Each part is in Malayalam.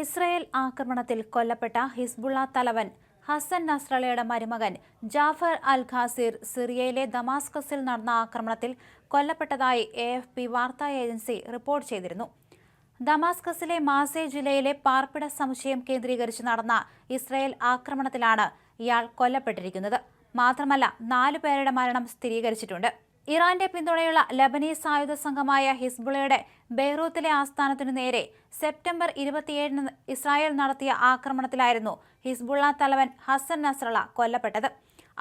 ഇസ്രയേൽ ആക്രമണത്തിൽ കൊല്ലപ്പെട്ട ഹിസ്ബുള്ള തലവൻ ഹസൻ നസ്രളയുടെ മരുമകൻ ജാഫർ അൽ ഖാസിർ സിറിയയിലെ ദമാസ്കസിൽ നടന്ന ആക്രമണത്തിൽ കൊല്ലപ്പെട്ടതായി എ എഫ് പി വാർത്താ ഏജൻസി റിപ്പോർട്ട് ചെയ്തിരുന്നു. ദമാസ്കസിലെ മാസെ ജില്ലയിലെ പാർപ്പിട സമുച്ചയം കേന്ദ്രീകരിച്ച് നടന്ന ഇസ്രയേൽ ആക്രമണത്തിലാണ് ഇയാൾ കൊല്ലപ്പെട്ടിരിക്കുന്നത്. മാത്രമല്ല നാലു പേരുടെ മരണം സ്ഥിരീകരിച്ചിട്ടുണ്ട്. ഇറാന്റെ പിന്തുണയുള്ള ലബനീസ് ആയുധ സംഘമായ ഹിസ്ബുളയുടെ ബെയ്റൂത്തിലെ ആസ്ഥാനത്തിനു നേരെ സെപ്റ്റംബർ ഇരുപത്തിയേഴിന് ഇസ്രായേൽ നടത്തിയ ആക്രമണത്തിലായിരുന്നു ഹിസ്ബുള്ള തലവൻ ഹസൻ നസ്രള കൊല്ലപ്പെട്ടത്.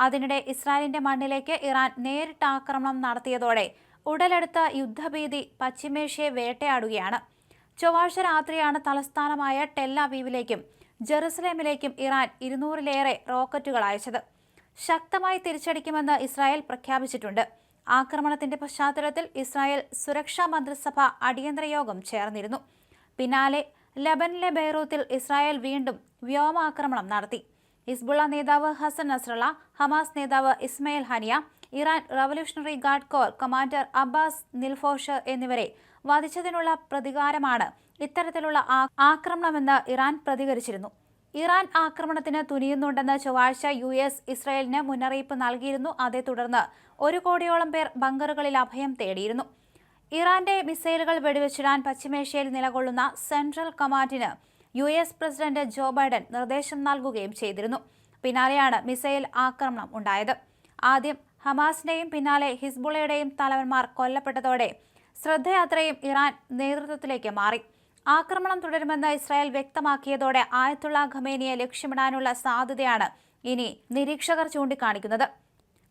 അതിനിടെ ഇസ്രായേലിന്റെ മണ്ണിലേക്ക് ഇറാൻ നേരിട്ട് ആക്രമണം നടത്തിയതോടെ ഉടലെടുത്ത യുദ്ധഭീതി പശ്ചിമേഷ്യയെ വേട്ടയാടുകയാണ്. ചൊവ്വാഴ്ച രാത്രിയാണ് തലസ്ഥാനമായ ടെല്ലാവീവിലേക്കും ജെറുസലേമിലേക്കും ഇറാൻ ഇരുന്നൂറിലേറെ റോക്കറ്റുകൾ അയച്ചത്. ശക്തമായി തിരിച്ചടിക്കുമെന്ന് ഇസ്രായേൽ പ്രഖ്യാപിച്ചിട്ടുണ്ട്. ആക്രമണത്തിന്റെ പശ്ചാത്തലത്തിൽ ഇസ്രായേൽ സുരക്ഷാ മന്ത്രിസഭ അടിയന്തര യോഗം ചേർന്നിരുന്നു. പിന്നാലെ ലബനിലെ ബെയ്റൂത്തിൽ ഇസ്രായേൽ വീണ്ടും വ്യോമാക്രമണം നടത്തി. ഇസ്ബുള്ള നേതാവ് ഹസൻ നസ്രള ഹമാസ് നേതാവ് Ismail Haniyeh Iran revolutionary guard corps commander Abbas Nilforoushan എന്നിവരെ വധിച്ചതിനുള്ള പ്രതികാരമാണ് ഇത്തരത്തിലുള്ള ആക്രമണമെന്ന് ഇറാൻ പ്രതികരിച്ചിരുന്നു. ഇറാൻ ആക്രമണത്തിന് തുനിയുന്നുണ്ടെന്ന് ചൊവ്വാഴ്ച യു എസ് ഇസ്രയേലിന് മുന്നറിയിപ്പ് നൽകിയിരുന്നു. അതേ തുടർന്ന് ഒരു കോടിയോളം പേർ ബങ്കറുകളിൽ അഭയം തേടിയിരുന്നു. ഇറാന്റെ മിസൈലുകൾ വെടിവെച്ചിടാൻ പശ്ചിമേഷ്യയിൽ നിലകൊള്ളുന്ന central കമാൻഡിന് U S president Joe Biden നിർദ്ദേശം നൽകുകയും ചെയ്തിരുന്നു. പിന്നാലെയാണ് മിസൈൽ ആക്രമണം ഉണ്ടായത്. ആദ്യം ഹമാസിന്റെയും പിന്നാലെ ഹിസ്ബുളയുടെയും തലവന്മാർ കൊല്ലപ്പെട്ടതോടെ ശ്രദ്ധയാത്രയും ഇറാൻ നേതൃത്വത്തിലേക്ക് മാറി. ആക്രമണം തുടരുമെന്ന് ഇസ്രായേൽ വ്യക്തമാക്കിയതോടെ ആയത്തുള്ള ഖമേനിയെ ലക്ഷ്യമിടാനുള്ള സാധ്യതയാണ് ഇനി നിരീക്ഷകർ ചൂണ്ടിക്കാണിക്കുന്നത്.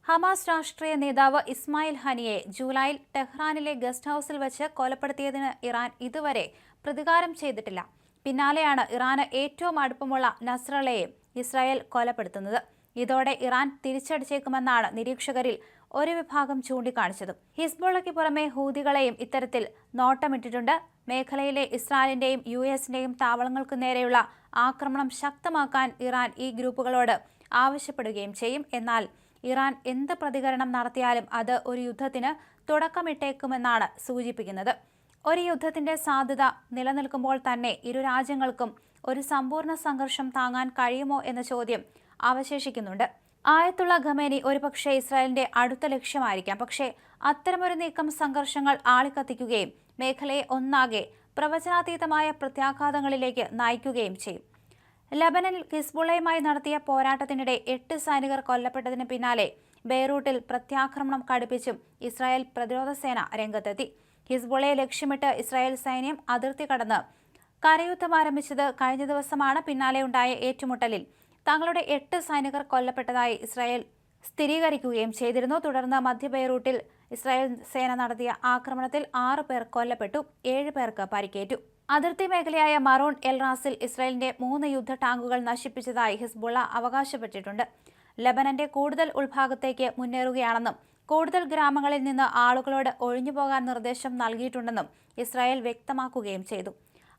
ഹമാസ് രാഷ്ട്രീയ നേതാവ് ഇസ്മായിൽ ഹനിയെ ജൂലൈയിൽ ടെഹ്റാനിലെ ഗസ്റ്റ് ഹൌസിൽ വെച്ച് കൊലപ്പെടുത്തിയതിന് ഇറാൻ ഇതുവരെ പ്രതികാരം ചെയ്തിട്ടില്ല. പിന്നാലെയാണ് ഇറാന് ഏറ്റവും അടുപ്പമുള്ള നസ്രളയെ ഇസ്രായേൽ കൊലപ്പെടുത്തുന്നത്. ഇതോടെ ഇറാൻ തിരിച്ചടിച്ചേക്കുമെന്നാണ് നിരീക്ഷകരിൽ ഒരു വിഭാഗം ചൂണ്ടിക്കാണിച്ചതും. ഹിസ്ബുള്ളയ്ക്ക് പുറമെ ഹൂതികളെയും ഇത്തരത്തിൽ നോട്ടമിട്ടിട്ടുണ്ട്. മേഖലയിലെ ഇസ്രായേലിന്റെയും യു എസിന്റെയും താവളങ്ങൾക്ക് നേരെയുള്ള ആക്രമണം ശക്തമാക്കാൻ ഇറാൻ ഈ ഗ്രൂപ്പുകളോട് ആവശ്യപ്പെടുകയും ചെയ്യും. എന്നാൽ ഇറാൻ എന്ത് പ്രതികരണം നടത്തിയാലും അത് ഒരു യുദ്ധത്തിന് തുടക്കമിട്ടേക്കുമെന്നാണ് സൂചിപ്പിക്കുന്നത്. ഒരു യുദ്ധത്തിന്റെ സാധ്യത നിലനിൽക്കുമ്പോൾ തന്നെ ഇരു രാജ്യങ്ങൾക്കും ഒരു സമ്പൂർണ സംഘർഷം താങ്ങാൻ കഴിയുമോ എന്ന ചോദ്യം അവശേഷിക്കുന്നുണ്ട്. ആയത്തുള്ള ഖമേനി ഒരുപക്ഷെ ഇസ്രായേലിന്റെ അടുത്ത ലക്ഷ്യമായിരിക്കാം. പക്ഷേ അത്തരമൊരു നീക്കം സംഘർഷങ്ങൾ ആളിക്കത്തിക്കുകയും മേഖലയെ ഒന്നാകെ പ്രവചനാതീതമായ പ്രത്യാഘാതങ്ങളിലേക്ക് നയിക്കുകയും ചെയ്യും. ലബനനിൽ ഹിസ്ബുള്ളയുമായി നടത്തിയ പോരാട്ടത്തിനിടെ എട്ട് സൈനികർ കൊല്ലപ്പെട്ടതിന് പിന്നാലെ ബെയ്റൂട്ടിൽ പ്രത്യാക്രമണം കടുപ്പിച്ചും ഇസ്രായേൽ പ്രതിരോധ സേന രംഗത്തെത്തി. ഹിസ്ബുള്ളയെ ലക്ഷ്യമിട്ട് ഇസ്രായേൽ സൈന്യം അതിർത്തി കടന്ന് കരയുദ്ധം ആരംഭിച്ചത് കഴിഞ്ഞ ദിവസമാണ്. പിന്നാലെയുണ്ടായ ഏറ്റുമുട്ടലിൽ തങ്ങളുടെ എട്ട് സൈനികർ കൊല്ലപ്പെട്ടതായി ഇസ്രായേൽ സ്ഥിരീകരിക്കുകയും ചെയ്തിരുന്നു. തുടർന്ന് മധ്യ ബെയ്റൂട്ടിൽ ഇസ്രായേൽ സേന നടത്തിയ ആക്രമണത്തിൽ ആറ് പേർ കൊല്ലപ്പെട്ടു ഏഴ് പേർക്ക് പരിക്കേറ്റു. അതിർത്തി മേഖലയായ മറോൺ എൽ റാസിൽ ഇസ്രായേലിന്റെ മൂന്ന് യുദ്ധ ടാങ്കുകൾ നശിപ്പിച്ചതായി ഹിസ്ബുള്ള അവകാശപ്പെട്ടിട്ടുണ്ട്. ലബനന്റെ കൂടുതൽ ഉൾഭാഗത്തേക്ക് മുന്നേറുകയാണെന്നും കൂടുതൽ ഗ്രാമങ്ങളിൽ നിന്ന് ആളുകളോട് ഒഴിഞ്ഞുപോകാൻ നിർദ്ദേശം നൽകിയിട്ടുണ്ടെന്നും ഇസ്രായേൽ വ്യക്തമാക്കുകയും ചെയ്തു.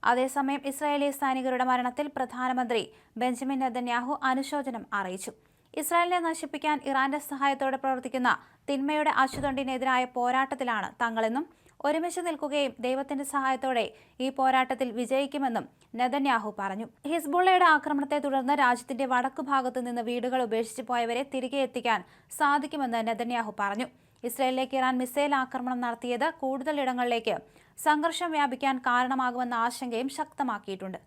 അതേസമയം ഇസ്രായേലി സൈനികരുടെ മരണത്തിൽ പ്രധാനമന്ത്രി ബെഞ്ചമിൻ നെതന്യാഹു അനുശോചനം അറിയിച്ചു. ഇസ്രായേലിനെ നശിപ്പിക്കാൻ ഇറാന്റെ സഹായത്തോടെ പ്രവർത്തിക്കുന്ന തിന്മയുടെ അച്ചുതണ്ടിനെതിരായ പോരാട്ടത്തിലാണ് തങ്ങളെന്നും ഒരുമിച്ച് നിൽക്കുകയും ദൈവത്തിന്റെ സഹായത്തോടെ ഈ പോരാട്ടത്തിൽ വിജയിക്കുമെന്നും നെതന്യാഹു പറഞ്ഞു. ഹിസ്ബുള്ളയുടെ ആക്രമണത്തെ തുടർന്ന് രാജ്യത്തിന്റെ വടക്കു ഭാഗത്തു നിന്ന് വീടുകൾ ഉപേക്ഷിച്ച് പോയവരെ തിരികെ എത്തിക്കാൻ സാധിക്കുമെന്ന് നെതന്യാഹു പറഞ്ഞു. ഇസ്രായേലിലേക്ക് ഇറാൻ മിസൈൽ ആക്രമണം നടത്തിയത് കൂടുതൽ ഇടങ്ങളിലേക്ക് സംഘർഷം വ്യാപിക്കാൻ കാരണമാകുമെന്ന ആശങ്കയും ശക്തമാക്കിയിട്ടുണ്ട്.